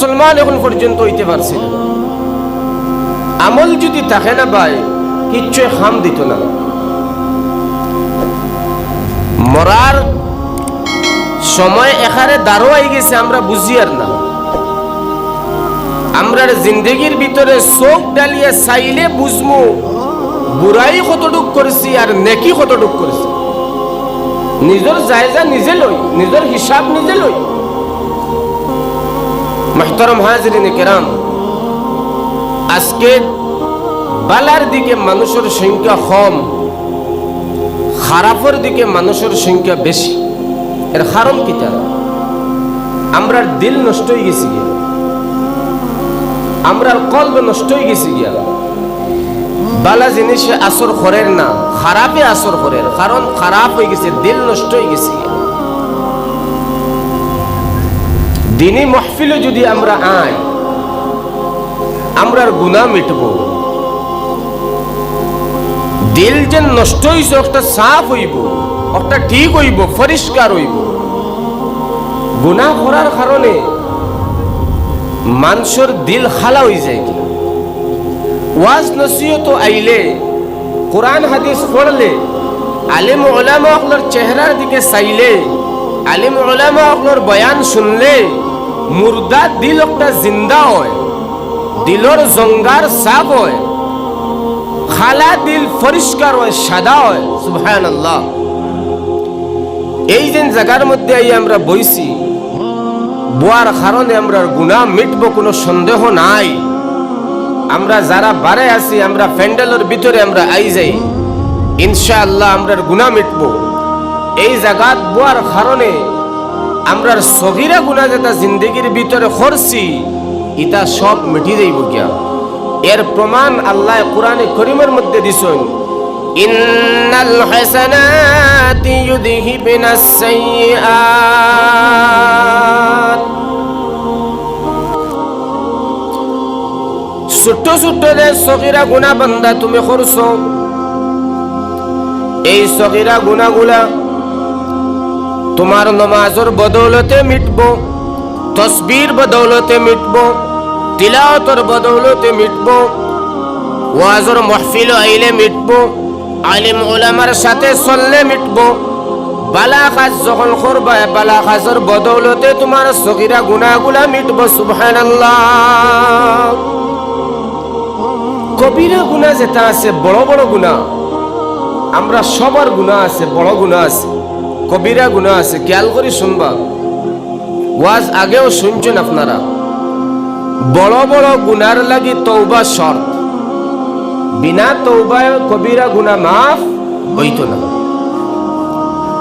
মুসলমান এখন পর্যন্ত হইতে পারছে না। আমল যদি থাকে না ভাই, কিচ্ছু খাম দিত না। মরার সময় এখানে দাঁড়ো আই গেছে, আমরা বুঝি আর না। আমরার জিন্দগির ভিতরে চোখ ডালিয়ে চাইলে বুঝমু, বুড়াই কতটুক করেছি আর নেকি কতটুক করেছি। নিজের জায়গা নিজে লই, নিজের হিসাব নিজে লই। মাহতরম হাজরিন কেরাম, আজকে বালার দিকে মানুষের সংখ্যা কম, খারাপের দিকে মানুষের সংখ্যা বেশি। এর কারণ কিটা আমরার দিল নষ্ট হয়ে গেছি গিয়া। আমরার কলব নষ্ট হয়ে গেছি গিয়া। বালা জিনিসে আসর করেন না, খারাপে আসর করেন কারণ খারাপ হয়ে গেছে, দিল নষ্ট হয়ে গেছে গিয়া। দিনী মহফিলে যদি আমরা আই আমরার গুণা মিটব। দিল যে নষ্ট হইছে একটা সাফ হইব একটা ঠিক হইব, পরিষ্কার হইব। গুণা করার কারণে মানুষের দিল খালা হয়ে যায় কি? ওয়াজ নসিহত আইলে, কোরআন, হাদিস পড়লে, আলিম ওলামা আপনার চেহারার দিকে চাইলে, আলিম ওলামা আপনার বয়ান শুনলে মুর্দা দিল একটা জিন্দা হয় দিলর জঙ্গার সাফ হয়, খালা দিল পরিষ্কার হয়, সাদা হয় সুবহান আল্লাহ এই যে জায়গার মধ্যে আই আমরা বইছি বোয়ার কারণে আমরা গুণা মিটবো কোনো সন্দেহ নাই। আমরা যারা বারে আছি, আমরা প্যান্ডেলের ভিতরে আমরা আই যাই, ইনশাআল্লাহ আমরার গুণা মিটবো। এই জায়গাত বোয়ার কারণে আমরার সগিরা গুণা যেটা জিন্দগির ভিতরে করছি ইটা সব মিটি যাইব গিয়া। এর প্রমাণ আল্লাহ কোরআনে করিমের মধ্যে দিছেন, ইন্নাল হাসানাতি ইউযহিবনাস সাইয়্যাত। ছোট্ট ছোট্ট যে সগিরা গুণা বান্দা তুমি করছ এই সগিরা গুণাগুলা তোমার নমাজের বদৌলতে মিটব, তসবির বদৌলতে মিটব তিলাওতর বদৌলতে মিটব, ওয়াজর মহফিল আইলে মিটব, আলিম ওলামার সাথে চললে মিটব। বালা কাজ যখন করবা বালা কাজের বদৌলতে তোমার সগিরা গুণাগুলা মিটব, সুবহানাল্লাহ। কবিরা গুণা যেটা আছে, বড় বড় গুণা আমরা সবার গুণা আছে, বড় গুণা আছে। কবিরা গুণা আছে, খেয়াল করে শুনবা। ওয়াজ আগেও শুনছেন আপনারা? বড় বড় গুনার লাগি তৌবা শর্ত। বিনা তৌবায় কবিরা গুণা মাফ হইত না।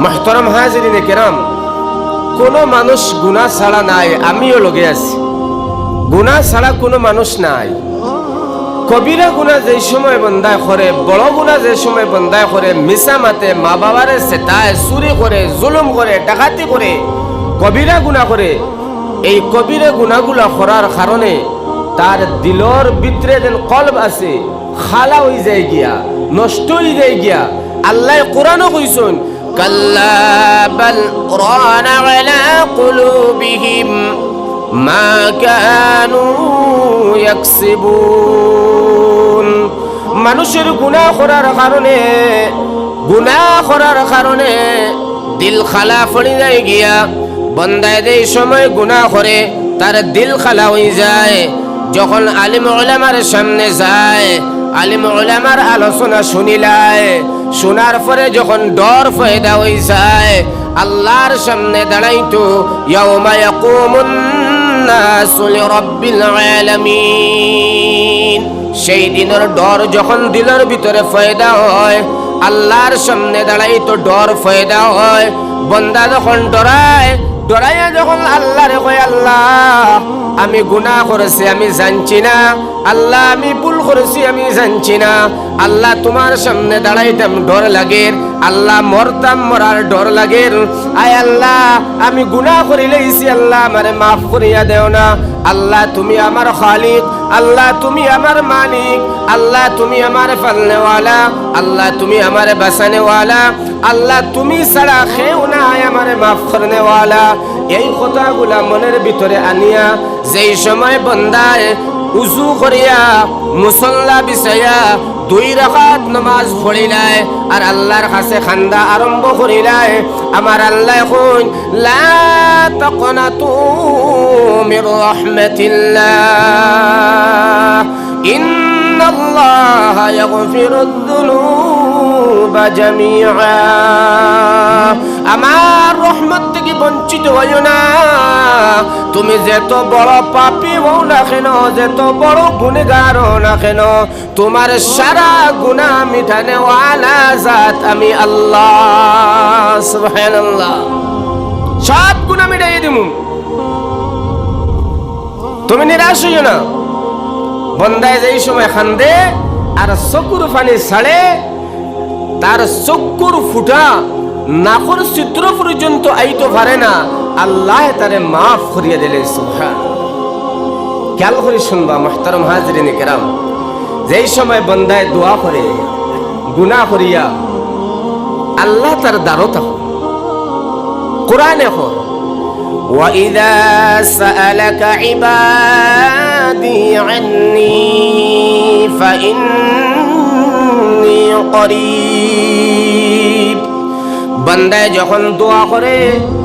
মাহতরম হাজিরিনে কেরাম, কোনো মানুষ গুণা ছাড়া নাই, আমিও লগে আছি। গুণা ছাড়া কোনো মানুষ নাই। কবিরা গুণা যে সময় বন্দায় করে, বড় গুণা যে সময় বন্দায় করে মিশা মাতে মা বাবারে সেটায় চুরি করে জুলুম করে ডাকাতি করে কবিরা গুণা করে এই কবিরা গুণাগুলা করার কারণে তার দিলর ভিতরে যেন কলব আছে, খালা হয়ে যায় গিয়া, নষ্ট হয়ে যায় গিয়া। আল্লাহ কোরআনও কাল্লা বাল কুলুবিহিম মা কানু ইয়াকসিবুন মানুষের গুনাহ করার কারণে, গুনাহ করার কারণে দিল খালা পড়ে যায় গিয়া, বন্দায় এই সময় গুনাহ করে, তার দিল খালা হয়ে যায়। যখন আলিম ওলামার সামনে যায়, আলিম ওলামার আলোচনা শুনিলায় শোনার পরে যখন ডর ফয়দা হয়ে যায়, আল্লাহর সামনে দাঁড়াইতো, ইয়াউমা ইয়াকুমুন নাসু লিরাব্বিল আলামিন। সেই দিনের ডর যখন দিলের ভিতরে ফয়দা হয়, আল্লাহর সামনে দাঁড়াই তো ডর ফয়দা হয়। বন্দা যখন ডরায়, ডরাইয়া যখন আল্লাহরে কয় আল্লাহ আমি গুনাহ করেছি, আমি জানছি না। আল্লাহ, আমি ভুল করেছি, আমি জানছি না। আল্লাহ তোমার সামনে দাঁড়াইতাম, ডর লাগে। আল্লাহ মরতাম, মরার ডর লাগে। আয় আল্লাহ, আমি গুনাহ করে লইছি, আল্লাহ আমারে মাফ করিয়া দেও না। আল্লাহ, তুমি আমার খালিক। আল্লাহ, তুমি আমার মালিক। আল্লাহ, তুমি আমার ফালনেওয়ালা। আল্লাহ, তুমি আমার বাসানেওয়ালা আল্লাহ, তুমি ছাড়া খেও না আমারে মাফ করনেওয়ালা। এই কথাগুলা মনের ভিতরে আনিয়া যেই সময় বন্দায় উজু করিয়া মুসল্লা বিছাইয়া দুই রাকাত নমাজ পড়িলায় আর আল্লাহর কাছে খান্দা আরম্ভ করিলায় আমার আল্লাহ কইন, লা তাকনাতু মির রাহমাতিল্লাহ, ইন্নাল্লাহা ইয়াগফিরুদ যুনুবা জামিআ। আমার রহমত বঞ্চিত হইও না। তুমি যেত বড় পাপি হও না কেন, যত বড় গুণগার হও না কেন, তোমার সারা গুণা মিঠানে ওয়ালা জাত আমি আল্লাহ, সুবহানাল্লাহ। সব গুণা মিটাই দিমু। তুমি নিরাশ হইও না। বন্দায় যেই সময় খান্দে, আর চকুর পানি ছাড়ে, তার চকুর ফুটা নাকর চিত্র পর্যন্ত আইতে পারে না আল্লাহ তারে মাফ করিয়া দিলেন সুবহান খেয়াল করে শুনবা মাহতারম হাজরিন কেরাম যেই সময় বন্দায় দোয়া করে গুনাহ করিয়া আল্লাহ তার দ্বারো থাকো কোরআনে এখন وإذا سألك عبادي عني فإني قريب বান্দায় যখন দোয়া করে,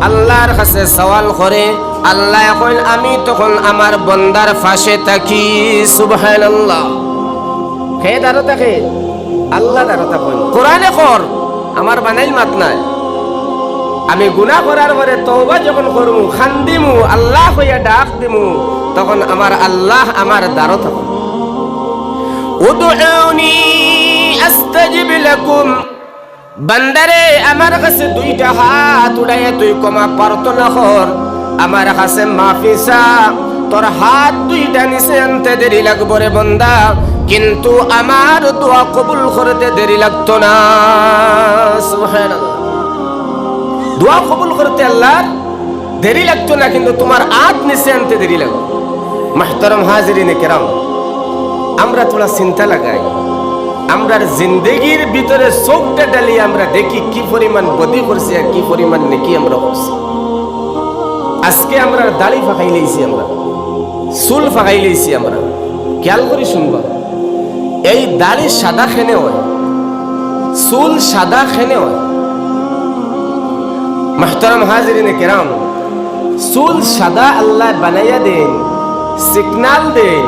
আল্লাহর কাছে সওয়াল করে, আল্লাহ এখন আমি তখন আমার বন্দার ফাঁসে থাকি, সুবহানাল্লাহ। হে দারো থাকে আল্লাহ দারো থাকুন কোরআনে কর, আমার বানাইল মাত নাই। আমি গুনাহ করার পরে তওবা যখন করমু, খান্দিমু, আল্লাহ হইয়া ডাক দিমু, তখন আমার আল্লাহ আমার দ্বারো থাকুন উদউনি আস্তাজিব লাকুম। বান্দারে, আমার কাছে দুইটা হাত উড়াইয়া তুই কমা পারত না হর আমার কাছে মাফি চা, তোর হাত দুইটা নিচে আনতে দেরি লাগবো রে বন্দা। কিন্তু আমার দোয়া কবুল করতে দেরি লাগতো না। দোয়া কবুল করতে আল্লাহর দেরি লাগতো না, কিন্তু তোমার আত নিচে আনতে দেরি লাগতো মাহতারম হাজিরিনে কেরাম, আমরা তোরা চিন্তা লাগাই। আমরার জিন্দগির ভিতরে চোখটা ডালি আমরা দেখি কি পরিমাণ বদি করছি আর কি পরিমাণ নেকি আমরা করছি। আজকে আমরা দাড়ি ফাঁকাই লইছি আমরা, চুল ফাঁকাই লইছি আমরা। খেয়াল করি শুনবা, এই দাড়ি সাদা খেনে হয়, চুল সাদা খেনে হয়। মাহতারাম হাজিরিনে কেরাম, চুল সাদা আল্লাহ বানাইয়া দেন, সিগনাল দেন।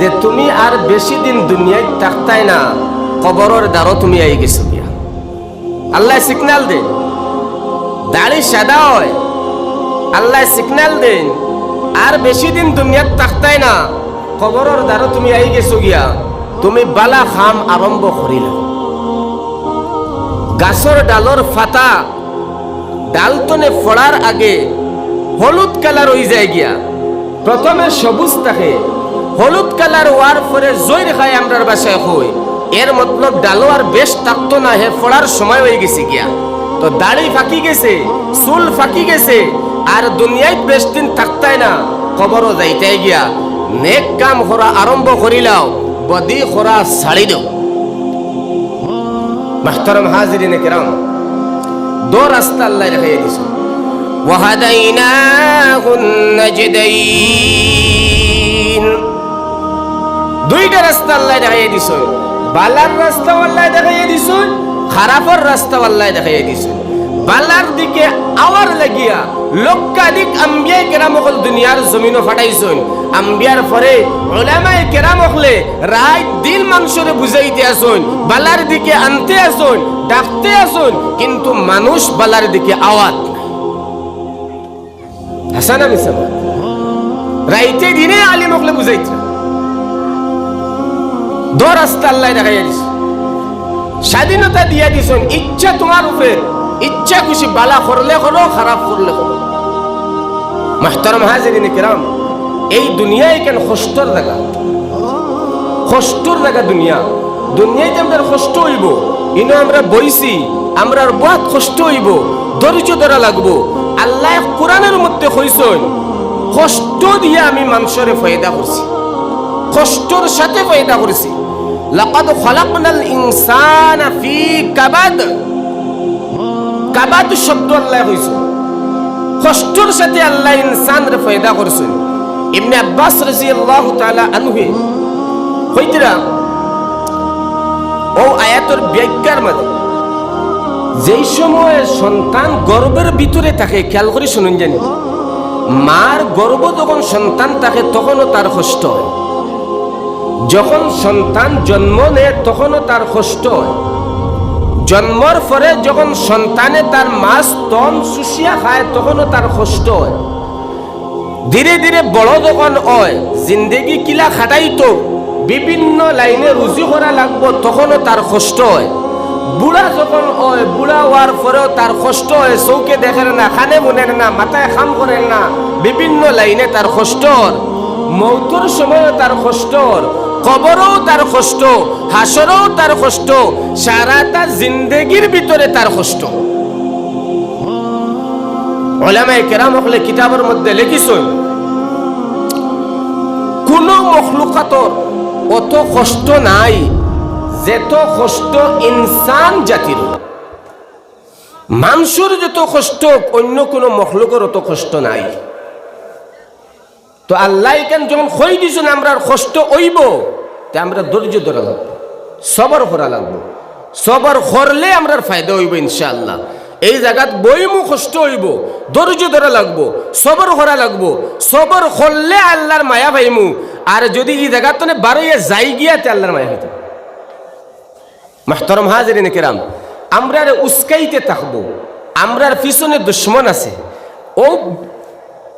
যে তুমি আর বেশি দিন দুনিয়ায় থাকতাই না, কবরের দ্বারও তুমি আই গেছো গিয়া। আল্লাহ সিগনাল দেন। দাড়ি সাদা হয়। আল্লাহ সিগনাল দেন। আর বেশি দিন দুনিয়াত থাকতাই না, কবরের দ্বারও তুমি আই গেছো গিয়া। তুমি বালা খাম আরম্ভ করিল। গাছর ডালর ফাতা ডালতনে ফড়ার আগে হলুদ কালার হয়ে যায় গিয়া। প্রথমে সবুজ থাকে হলুদ কালার হওয়ার পরে জৈর খায় আমরার বাসায় হই এর মতলব ডালো আর বেশ থাকতো না হে ফড়ার সময় হয়ে গেছে গিয়া তো দাড়ি ফাঁকি গেছে চুল ফাঁকি গেছে আর দুনিয়ায় বেশ দিন থাকতাই না কবরও যাইতাই গিয়া নেক কাম করা আরম্ভ করিলাও বদি করা ছাড়ি দেও মাহতারাম হাজিরিনে কেরাম দো রাস্তা আল্লাহ দেখাইয়া দিছে وهديناه النجدين দুইটা রাস্তা আল্লাহ দেখাইয়া দিছে। বালার রাস্তা আল্লাহ দেখাইয়া দিছে, খারাপের রাস্তা আল্লাহ দেখাইয়া দিছে। বালার দিকে আওয়ার লাগিয়া লক্ষাধিক আম্বিয়া কেরাম অকল দুনিয়ার জমিনও ফাটাইছেন। আম্বিয়ার পরে ওলামায়ে কেরাম অকলে রাত দিন মানুষরে বুঝাইতে আসুন, বালার দিকে আনতে আসুন, ডাকতে আসুন, কিন্তু মানুষ বালার দিকে আওয়াজ হাসান আমি সামা রাইতে দিনে আলিম অকলে বুঝাইতে স্বাধীনতা দিয়া দিছেন, ইচ্ছা তোমার উপরে, ইচ্ছা খুশি বালা করলে করো, খারাপ করলে করো। মাহতারম হাজিরিন কিরাম, এই দুনিয়ায় কেন কষ্টর জায়গা? কষ্টর জায়গা দুনিয়া। দুনিয়ায় যে আমরা কষ্ট হইব, ইনো আমরা বইছি, আমরা বহুত কষ্ট হইব, ধৈর্য ধরা লাগবো। আল্লাহ কোরআনের মধ্যে কইছেন, কষ্ট দিয়ে আমি মানুষের ফয়দা করছি। কষ্টর সাথে ফয়দা করেছি। লাকাদ খলাকনাল ইনসানা ফি কাবাদ। কাবাদ শব্দ আল্লাহ কইছে। কষ্টর সাথে আল্লাহ ইনসান রে ফয়দা করছেন ইবনে আব্বাস রাদিয়াল্লাহু তাআলা আনহু। হইতরা ও আয়াতের ব্যাখ্যার মধ্যে যেই সময়ে সন্তান গর্ভের ভিতরে থাকে, খেয়াল করে শুনুন জানি, মার গর্ভ যখন সন্তান থাকে, তখনও তার কষ্ট হয়। যখন সন্তান জন্ম নেয়, তখনও তার কষ্ট জন্মর পরে যখন সন্তানে তার মা স্তন শুষিয়া খায়, তখনও তার কষ্ট ধীরে ধীরে বড় যখন হয়, জিন্দেগি কিলা খাটাইতো বিভিন্ন লাইনে রুজি করা লাগবো, তখনও তার কষ্ট হয়। বুড়া যখন হয় বুড়া হওয়ার পরেও তার কষ্ট হয়, চৌকে দেখেন না, খানে মনের না মাথায় খাম করেন না, বিভিন্ন লাইনে তার কষ্টর মৌতর সময়ও তার কষ্টর কবরও তার কষ্ট, হাসরও তার কষ্ট, সারাটা জিন্দেগির ভিতরে তার কষ্ট। ওলামায়ে কেরাম হলে কিতাবের মধ্যে লিখিছই কোন মখলুকাতর অত কষ্ট নাই, যেত কষ্ট ইনসান জাতির। মানুষের যত কষ্ট, অন্য কোন মখলুকের অত কষ্ট নাই। তো আল্লাহ কেন যখন কই দিছেন আমরা কষ্ট ওইব তে আমরা ধৈর্য ধরা লাগবো, সবর করা লাগবো। সবর করলে আমরা ফায়দা হইব ইনশাআল্লাহ। এই জায়গাত বইমু কষ্ট হইব, ধৈর্য ধরা লাগবো, সবর করা লাগবো। সবর করলে আল্লাহর মায়া পাইমু। আর যদি এই জায়গাত তনে বারোইয়া যাই গিয়াতে আল্লাহর মায়া হইতে। মাহতরম হাজিরিন কেরাম, আমরা উস্কাইতে থাকব। আমরার পিছনে দুশ্মন আছে। ও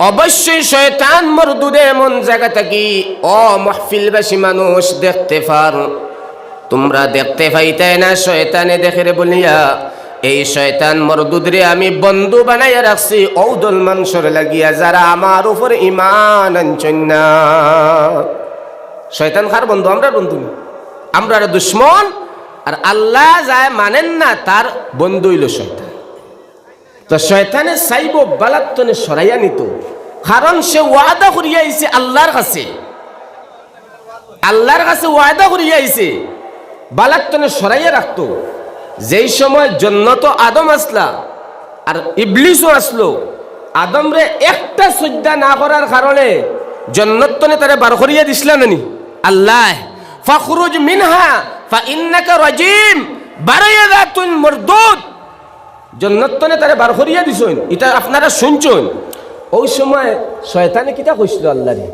অবশ্যই শয়তান মরদুদে এমন জায়গা থাকি ও মহফিলবাসী মানুষ দেখতে পার। তোমরা দেখতে পাইতে না শয়তানে দেখে রে বলিয়া, এই শয়তান মরদুদরে আমি বন্ধু বানাইয়া রাখছি, ঔদল মানুষের লাগিয়া, যারা আমার উপর ইমান আনছেন না। শয়তান খার বন্ধু? আমরা বন্ধু আমরা দুশ্মন, আর আল্লাহ যায় মানেন না, তার বন্ধু হইল শয়তান। তো শয়তানে চাইব বালাত্তনে সরাইয়া নিত। কারণ সে ওয়াদা করিয়া আইছে আল্লাহর কাছে। আল্লাহর কাছে ওয়াদা করিয়া আইছে, বালাত্তনে সরাইয়া রাখতো। যেই সময় জন্নত আদম আসলা আর ইবলিসও আসলো, আদমরে একটা শ্রদ্ধা না করার কারণে জন্নতনে তারে বার করিয়া দিছিলা নানি। আল্লাহ, ফখরুজ মিনহা ফা ইন্নাকা রাজিম বারাইয়া দাতুন মরদুদ। জন্নতনে তারে বার করিয়া দিছইন এটা আপনারা শুনছুন ওই সময় শয়তানে কিতা কইছিল আল্লাহরে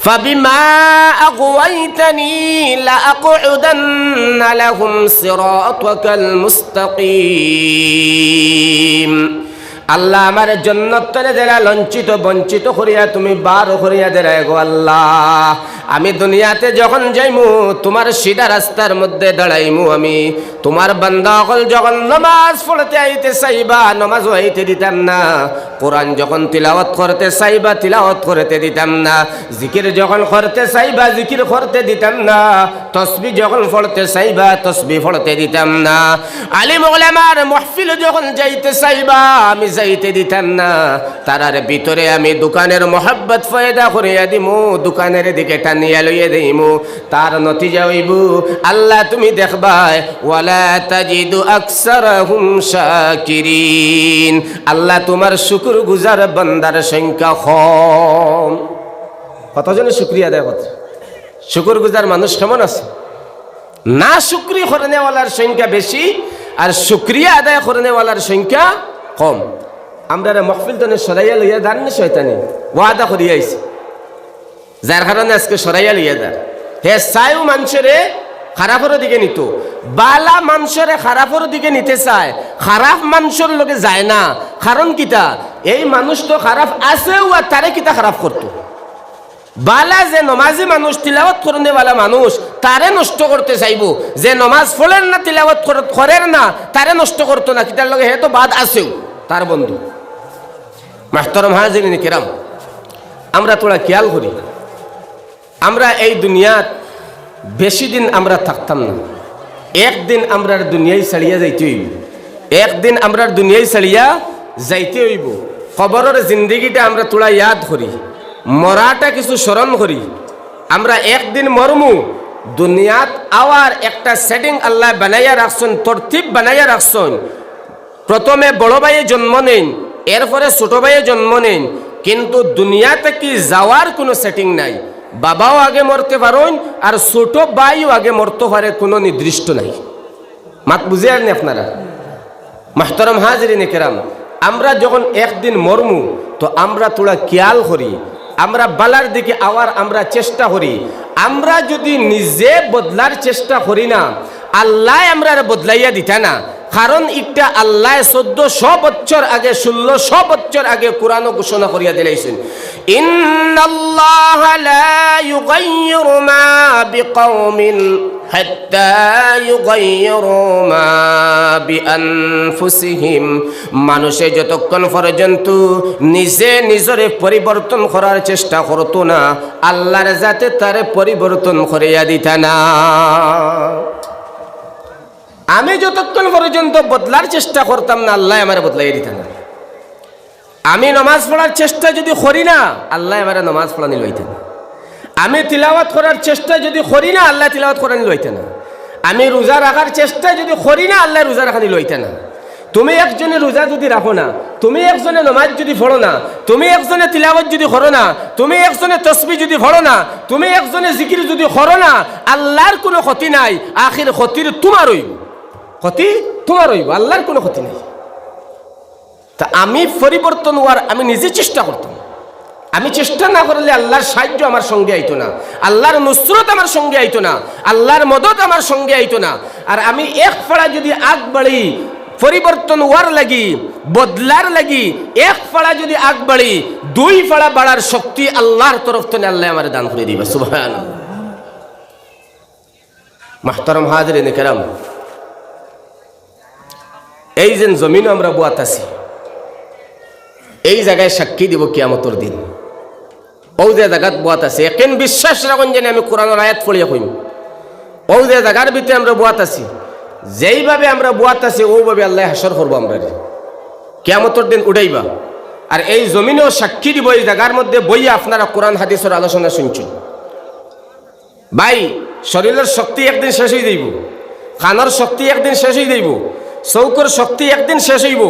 فبما أغويتني لأقعدن لهم صراطك المستقيم আল্লাহ আমার জন্নত তনে দেলা লঞ্চিত বঞ্চিত করিয়া তুমি বার করিয়া দেলাই গো আল্লাহ আমি দুনিয়াতে যখন যাইমু, তোমার সিধা রাস্তার মধ্যে দাঁড়াইমু আমি। তোমার বান্দা অকল যখন নমাজ পড়তে আইতে চাইবা, নমাজ হইতে দিতাম না। কোরআন যখন তিলাওয়াত করতে চাইবা, তিলাওয়াত করতে দিতাম না। জিকির যখন করতে চাইবা, জিকির করতে দিতাম না। তসবি যখন পড়তে চাইবা, তসবি পড়তে দিতাম না। আলিম ওলামার মহফিল যখন যাইতে চাইবা, আমি যাইতে দিতাম না। তারার ভিতরে আমি দোকানের মোহাব্বত ফয়দা করিয়া দিমু, দোকানের দিকে দিমু তার নতিজা হইব, আল্লাহ তুমি দেখবাই আল্লাহ তোমার শুকুর গুজার বান্দার সংখ্যা কম। কতজনে শুক্রিয়া দেয় কত শুকুর গুজার মানুষ কেমন আছে? না শুক্রি করেনেওয়ালার সংখ্যা বেশি, আর শুক্রিয়া আদায় করেনেওয়ালার সংখ্যা কম। আমরা মহফিল তনে সরাইয়া লইয়া দান শয়তানি। ওয়াদা করিয়া আইছি যার কারণে আজকে সরাইয়া লইয়া দান হে চাইও মানুষেরে খারাপের দিকে নিত। বালা মানুষেরে খারাপের দিকে নিতে চায়। খারাপ মানুষের লোকে যায় না। কারণ কিতা? এই মানুষ তো খারাপ আছেও আর তারে কিতা খারাপ করতো? বালা যে নমাজি মানুষ, তিলাওয়াত করনে বালা মানুষ, তারে নষ্ট করতে চাইব। যে নমাজ ফলেন না, তিলাওয়াত করেন না, তারে নষ্ট করতো না। কিতার লগে হে তো বাদ আছেও তার বন্ধু। মাস্তরম হাজিরিন কেরাম, আমরা তোরা খেয়াল করি। আমরা এই দুনিয়াত বেশি দিন আমরা থাকতাম না। একদিন আমরার দুনিয়ায় ছাড়িয়া যাইতে হইব। একদিন আমরার দুনিয়ায় ছাড়িয়া যাইতে হইব। খবরের জিন্দগিটা আমরা তোলা ইয়াদ করি। মরাটা কিছু স্মরণ করি। আমরা একদিন মরমু। দুনিয়াত আওয়ার একটা সেটিং আল্লাহ বানাইয়া রাখছেন, তরতিব বানাইয়া রাখছেন। প্রথমে বড় ভাইয়ে জন্ম নেন, এরপরে ছোট ভাইয়ে জন্ম নেন। কিন্তু দুনিয়াতে কি যাওয়ার কোনো সেটিং নাই। বাবাও আগে মরতে পারেন, আর ছোট ভাইও আগে মরতে পারে, কোনো নির্দিষ্ট নাই। মাত বুঝে আননি আপনারা? মাহতরম হাজরিন কেরাম, আমরা যখন একদিন মরমু, তো আমরা তোরা খেয়াল করি, আমরা বালার দিকে আওয়ার আমরা চেষ্টা করি। আমরা যদি নিজে বদলার চেষ্টা করি না, আল্লাহ আমরা বদলাইয়া দিতা না। কারণ একটা আল্লাহ চোদ্দশো বছর আগে, ষোলোশো বছর আগে কোরআন ঘোষণা করিয়া দিলাইছেন। মানুষে যতক্ষণ পর্যন্ত নিজে নিজরে পরিবর্তন করার চেষ্টা করতো না, আল্লাহর যাতে তারে পরিবর্তন করিয়া দিতা না। আমি যতক্ষণ পর্যন্ত বদলার চেষ্টা করতাম না, আল্লাহ আমার বদলাই দিত না। আমি নমাজ পড়ার চেষ্টা যদি করি না, আল্লাহ আমার নমাজ পড়ানি লইতে আমি তিলাওয়াত করার চেষ্টা যদি করি না, আল্লাহ তিলাওয়াত করানি লইতে না। আমি রোজা রাখার চেষ্টা যদি করি না, আল্লাহ রোজা রাখানি লইতে না। তুমি একজনে রোজা যদি রাখো না, তুমি একজনে নমাজ যদি পড়ো না, তুমি একজনে তিলাওয়াত যদি করো না, তুমি একজনে তসবি যদি পড়ো না, তুমি একজনে জিকির যদি করো না, আল্লাহর কোনো ক্ষতি নাই, আখির ক্ষতির তোমার হইব। ক্ষতি তোমার হইব, আল্লাহর কোনো ক্ষতি নেই। তা আমি পরিবর্তন হওয়ার আমি নিজে চেষ্টা করতাম। আমি চেষ্টা না করলে আল্লাহর সাহায্য আমার সঙ্গে আইতো না। আল্লাহর নুসরত আমার সঙ্গে আইতো না। আল্লাহর মদত আমার সঙ্গে আইতো না। আর আমি এক ফাড়া যদি আগ বাড়ি পরিবর্তন হওয়ার লাগি, বদলার লাগি, এক ফাড়া যদি আগ বাড়ি, দুই ফাড়া বাড়ার শক্তি আল্লাহর তরফ থেকে আল্লাহ আমার দান করে দিবে। সুবহান মাহতারম হাজরে কেরাম, এই যে জমিন আমরা বুয়াত আছি এই জায়গায় সাক্ষী দিব কিয়ামতর দিন। ও যে জায়গাত বুয়াত আছে। একেন বিশ্বাস রাখুন যেন আমি কোরআনের আয়াত পড়িয়া কইম। ও যে জায়গার ভিতরে আমরা বুয়াত আছি। যেইভাবে আমরা বুয়াত আছি ওভাবে আল্লাহ হাসর করব আমরা কিয়ামতর দিন উঠাইবা। আর এই জমিনেও সাক্ষী দিব, এই জায়গার মধ্যে বইয়া আপনারা কোরআন, হাদিসের আলোচনা শুনছেন। ভাই, শরীরের শক্তি একদিন শেষ হয়ে যাইব। খানার শক্তি একদিন শেষ হয়ে যাইব। চৌকর শক্তি একদিন শেষ হইব।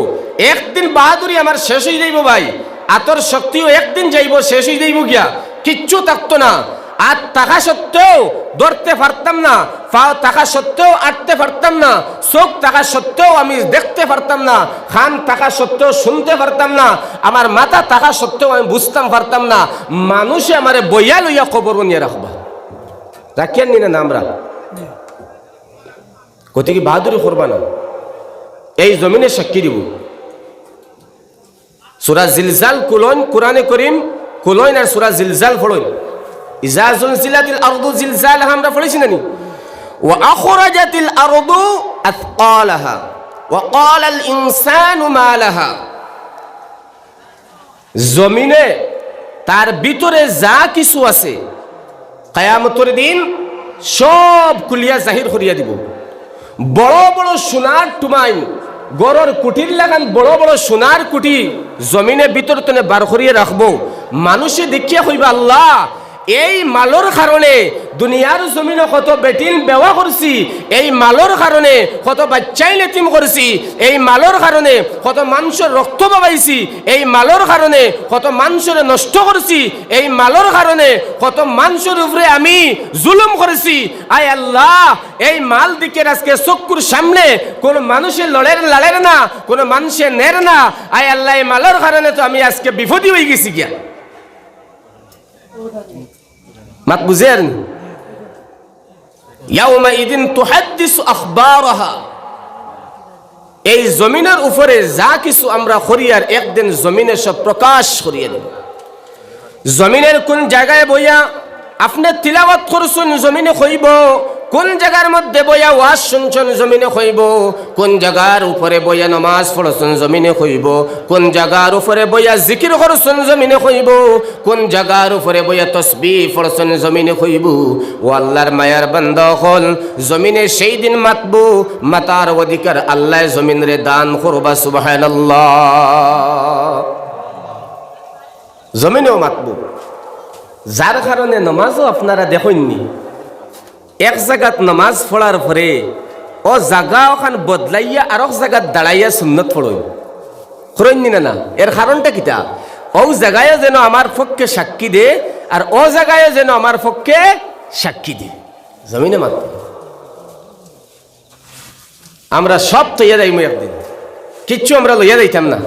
একদিন বাহাদুরি আমার শেষ হয়ে যাইব ভাই। আতর শক্তিও একদিন যাইব শেষ হয়ে যাইব গিয়া। কিচ্ছু থাকতো না। আর থাকা সত্ত্বেও ধরতে পারতাম না। পাও থাকা সত্ত্বেও আটতে পারতাম না। চোখ থাকা সত্ত্বেও আমি দেখতে পারতাম না। খান থাকা সত্ত্বেও শুনতে পারতাম না। আমার মাথা থাকা সত্ত্বেও আমি বুঝতাম পারতাম না। মানুষে আমারে বইয়া লইয়া খবর নিয়ে রাখবা। রাখিয়ান নি না আমরা কোথায় কি বাহাদুরি করবা না। এই জমিনে সাক্ষী দিব। সুরা জিলজাল কুলন, কোরআনে করিম কুলইন আর সুরা জিলজাল জুলজিলাতিল আরদু জিলজালাহা, আমরা পড়েছি ওয়া আখরাজাতিল আরদু জমিনে তার ভিতরে যা কিছু আছে, কায়ামতের দিন সব কুলিয়া জাহির করিয়া দিব। বড় বড় সোনার টুমাইন গড়র কুটির লাগান বড় বড় সোনার কুটি জমিনে ভিতর তনে বার করিয়ে রাখব। মানুষে দেখিয়া হইবা আল্লাহ এই মালর কারণে দুনিয়ার জমিনে কত বেটিন বেওয়া করছি এই মালর কারণে কত বাচ্চাই লেতিম করছি এই মালর কারণে কত মানুষের রক্ত বাবাইছি এই মালর কারণে কত মানুষের নষ্ট করছি এই মালর কারণে কত মানুষের উপরে আমি জুলুম করেছি আয় আল্লাহ, এই মাল দিকে আজকে চক্ষুর সামনে কোন মানুষের লড়ের লাড়ের না, কোন মানুষের নের না। আয় আল্লাহ, এই মালর কারণে তো আমি আজকে বিপদী হয়ে গেছি গিয়া। মাত তুহাদ্দিসু আখবারাহা। এই জমিনের উপরে যা কিছু আমরা করিয়ার একদিন জমিনে সব প্রকাশ করিয়ে দেব। জমিনের কোন জায়গায় বইয়া আপনি তিলাবত করছেন, জমিনে কইব কোন জায়গার মধ্যে বইয়া ওয়াজ শুনছন জমিনে হইব কোন জায়গার উপরে বইয়া নমাজ পড়ছন জমিনে হইব কোন জায়গার উপরে বইয়া জিকির করছন জমিনে হইব কোন জায়গার উপরে বইয়া তসবি পড়ছন জমিনে হইব ও আল্লাহর মায়ার বান্দ হল, জমিনে সেই দিন মাতবো। মাতার অধিকার আল্লাহ জমিন রে দান করবা, সুবহানাল্লাহ। জমিনেও মাতবো। যার কারণে নমাজও আপনারা দেখেননি। এক জায়গাত নমাজ পড়ার পরে ও জাগা ওখান বদলাইয়া আর এক জায়গাত দাঁড়াইয়া সুন্নত পড়ই করেননি না না এর কারণটা কিতা? ও জায়গায় যেন আমার পক্ষে সাক্ষী দে আর ও জায়গায় যেন আমার পক্ষে সাক্ষী দে। জমিনে মাত্র আমরা সব তৈয়া যাইমু একদিন। কিচ্ছু আমরা লইয়া যাইতাম না।